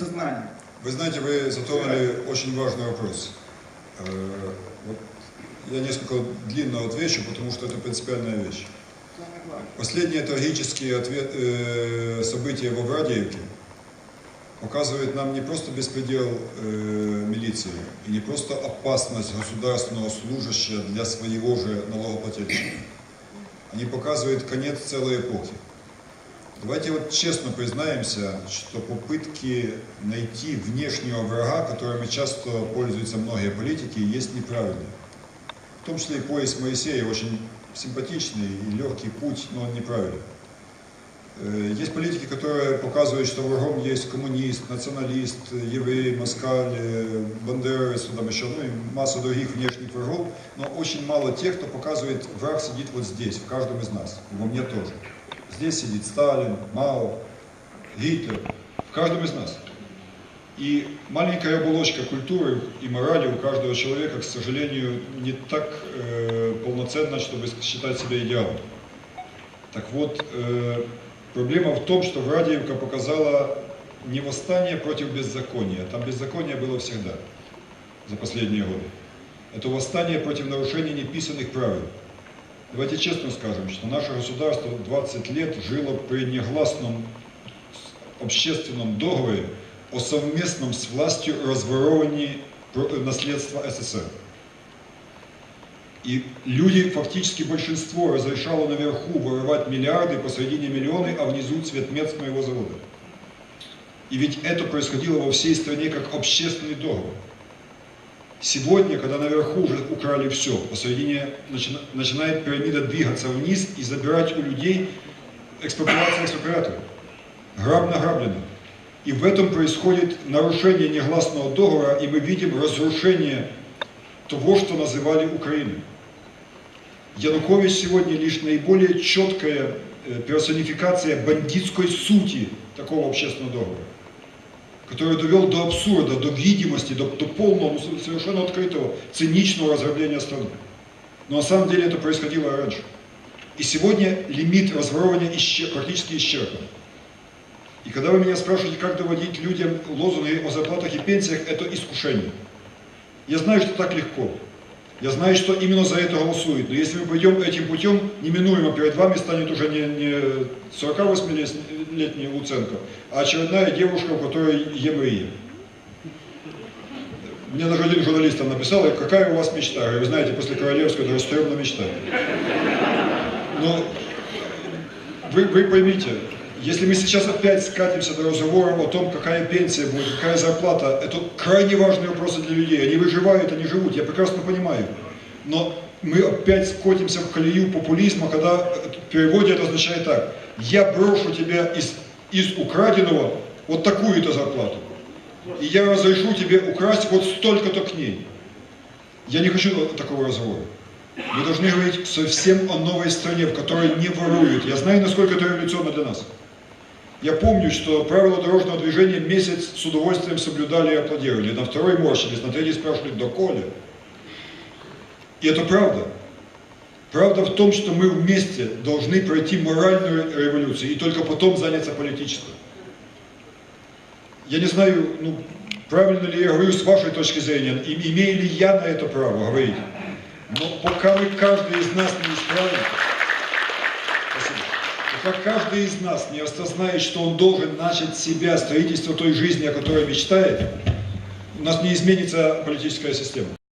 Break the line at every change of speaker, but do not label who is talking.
сознание.
Вы знаете, вы затронули очень важный вопрос. Э, вот я несколько длинно отвечу, потому что это принципиальная вещь. Последние трагические ответ- э, события во Врадиевке показывают нам не просто беспредел э, милиции и не просто опасность государственного служащего для своего же налогоплательщика. Они показывают конец целой эпохи. Давайте вот честно признаемся, что попытки найти внешнего врага, которыми часто пользуются многие политики, есть неправильные. В том числе и пояс Моисея очень симпатичный и легкий путь, но он неправильный. Э, Есть политики, которые показывают, что врагом есть коммунист, националист, еврей, москаль, э, бандеровец, там еще, ну и масса других внешних врагов, но очень мало тех, кто показывает, враг сидит вот здесь, в каждом из нас, во мне тоже. Здесь сидит Сталин, Мао, Гитлер, в каждом из нас. И маленькая оболочка культуры и морали у каждого человека, к сожалению, не так э, полноценна, чтобы считать себя идеалом. Так вот, э, проблема в том, что Врадиевка показала не восстание против беззакония, там беззаконие было всегда за последние годы. Это восстание против нарушений неписанных правил. Давайте честно скажем, что наше государство 20 лет жило при негласном общественном договоре о совместном с властью разворовывании про- наследства СССР. И люди, фактически большинство, разрешало наверху вырывать миллиарды, посредине миллионы, а внизу цвет мец моего завода. И ведь это происходило во всей стране как общественный договор. Сегодня, когда наверху уже украли все, посередине начина- начинает пирамида двигаться вниз и забирать у людей экспроприация экспроприатора. Граб награблено. И в этом происходит нарушение негласного договора, и мы видим разрушение того, что называли Украиной. Янукович сегодня лишь наиболее четкая э, персонификация бандитской сути такого общественного договора, который довел до абсурда, до видимости, до, до полного, ну, совершенно открытого, циничного разграбления страны. Но на самом деле это происходило раньше. И сегодня лимит разворовывания исчер- практически исчерпан. И когда вы меня спрашиваете, как доводить людям лозунги о зарплатах и пенсиях, это искушение. Я знаю, что так легко. Я знаю, что именно за это голосуют. Но если мы пойдем этим путем, неминуемо перед вами станет уже не, не 48-летний Луценко, а очередная девушка, у которой ЕМРИ. Мне даже один журналист там написал, какая у вас мечта? Я говорю, знаете, после Королевской это стрёмно мечта. Но вы, вы поймите, если мы сейчас опять скатимся до разговора о том, какая пенсия будет, какая зарплата, это крайне важные вопросы для людей. Они выживают, они живут, я прекрасно понимаю. Но мы опять скотимся в колею популизма, когда в переводе это означает так. Я брошу тебя из, из украденного вот такую-то зарплату. И я разрешу тебе украсть вот столько-то к ней. Я не хочу такого разговора. Мы должны говорить совсем о новой стране, в которой не воруют. Я знаю, насколько это революционно для нас. Я помню, что правила дорожного движения месяц с удовольствием соблюдали и аплодировали. На второй морщились, на третий спрашивали, доколе? И это правда. Правда в том, что мы вместе должны пройти моральную революцию и только потом заняться политической. Я не знаю, ну, правильно ли я говорю с вашей точки зрения, имею ли я на это право говорить. Но пока мы, каждый из нас не исправим. Пока каждый из нас не осознает, что он должен начать себя строительство той жизни, о которой мечтает, у нас не изменится политическая система.